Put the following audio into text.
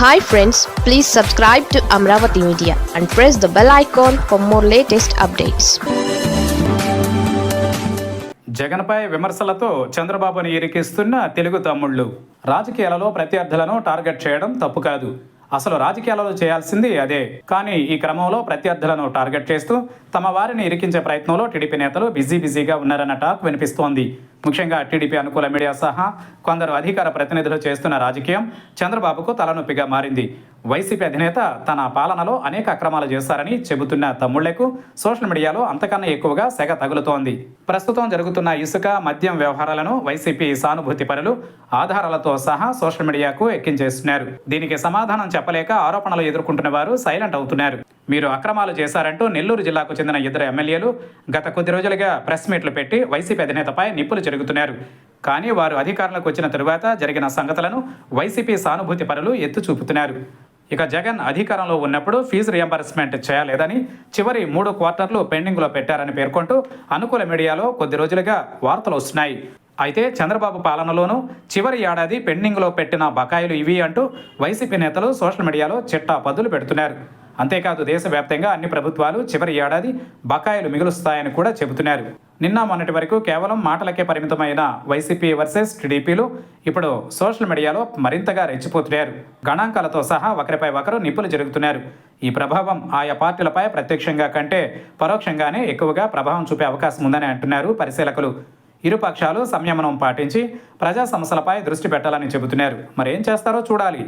Hi friends please subscribe to Amaravati media and press the bell icon for more latest updates జగన్పై విమర్శలతో చంద్రబాబును ఇరికిస్తున్న తెలుగు తమ్ముళ్ళు. రాజకీయాలలో ప్రత్యర్థులను టార్గెట్ చేయడం తప్పు కాదు. అసలు రాజకీయాలలో చేయాల్సింది అదే. కానీ ఈ క్రమంలో ప్రత్యర్థులను టార్గెట్ చేస్తూ తమ వారిని ఇరికించే ప్రయత్నంలో టీడీపీ నేతలు బిజీ బిజీగా ఉన్నారన్న టాక్ వినిపిస్తోంది. ముఖ్యంగా టీడీపీ అనుకూల మీడియా సహా కొందరు అధికార ప్రతినిధులు చేస్తున్న రాజకీయం చంద్రబాబుకు తలనొప్పిగా మారింది. వైసీపీ అధినేత తన పాలనలో అనేక అక్రమాలు చేశారని చెబుతున్న తమ్ముళ్ళకు సోషల్ మీడియాలో అంతకన్నా ఎక్కువగా సెగ తగులుతోంది. ప్రస్తుతం జరుగుతున్న ఇసుక మద్యం వ్యవహారాలను వైసీపీ సానుభూతి పరులు ఆధారాలతో సహా సోషల్ మీడియాకు ఎక్కించేస్తున్నారు. దీనికి సమాధానం చెప్పలేక ఆరోపణలు ఎదుర్కొంటున్న వారు సైలెంట్ అవుతున్నారు. మీరు అక్రమాలు చేశారంటూ నెల్లూరు జిల్లాకు చెందిన ఇద్దరు ఎమ్మెల్యేలు గత కొద్ది రోజులుగా ప్రెస్ మీట్లు పెట్టి వైసీపీ అధినేతపై నిప్పులు జరుగుతున్నారు. కానీ వారు అధికారంలోకి వచ్చిన తరువాత జరిగిన సంగతులను వైసీపీ సానుభూతి పరులు ఎత్తు చూపుతున్నారు ఇక జగన్ అధికారంలో ఉన్నప్పుడు ఫీజు రియంబర్స్మెంట్ చేయలేదని చివరి మూడు క్వార్టర్లు పెండింగ్లో పెట్టారని పేర్కొంటూ అనుకూల మీడియాలో కొద్ది రోజులుగా వార్తలు వస్తున్నాయి. అయితే చంద్రబాబు పాలనలోనూ చివరి ఏడాది పెండింగ్లో పెట్టిన బకాయిలు ఇవి అంటూ వైసీపీ నేతలు సోషల్ మీడియాలో చిట్టా పద్దులు పెడుతున్నారు. అంతేకాదు దేశవ్యాప్తంగా అన్ని ప్రభుత్వాలు చివరి ఏడాది బకాయిలు మిగులుస్తాయని కూడా చెబుతున్నారు. నిన్న మొన్నటి వరకు కేవలం మాటలకే పరిమితమైన వైసీపీ వర్సెస్ టీడీపీలు ఇప్పుడు సోషల్ మీడియాలో మరింతగా రెచ్చిపోతున్నారు. గణాంకాలతో సహా ఒకరిపై ఒకరు నిప్పులు జరుగుతున్నారు. ఈ ప్రభావం ఆయా పార్టీలపై ప్రత్యక్షంగా కంటే పరోక్షంగానే ఎక్కువగా ప్రభావం చూపే అవకాశం ఉందని అంటున్నారు పరిశీలకులు. ఇరు పక్షాలు సంయమనం పాటించి ప్రజా సమస్యలపై దృష్టి పెట్టాలని చెబుతున్నారు. మరేం చేస్తారో చూడాలి.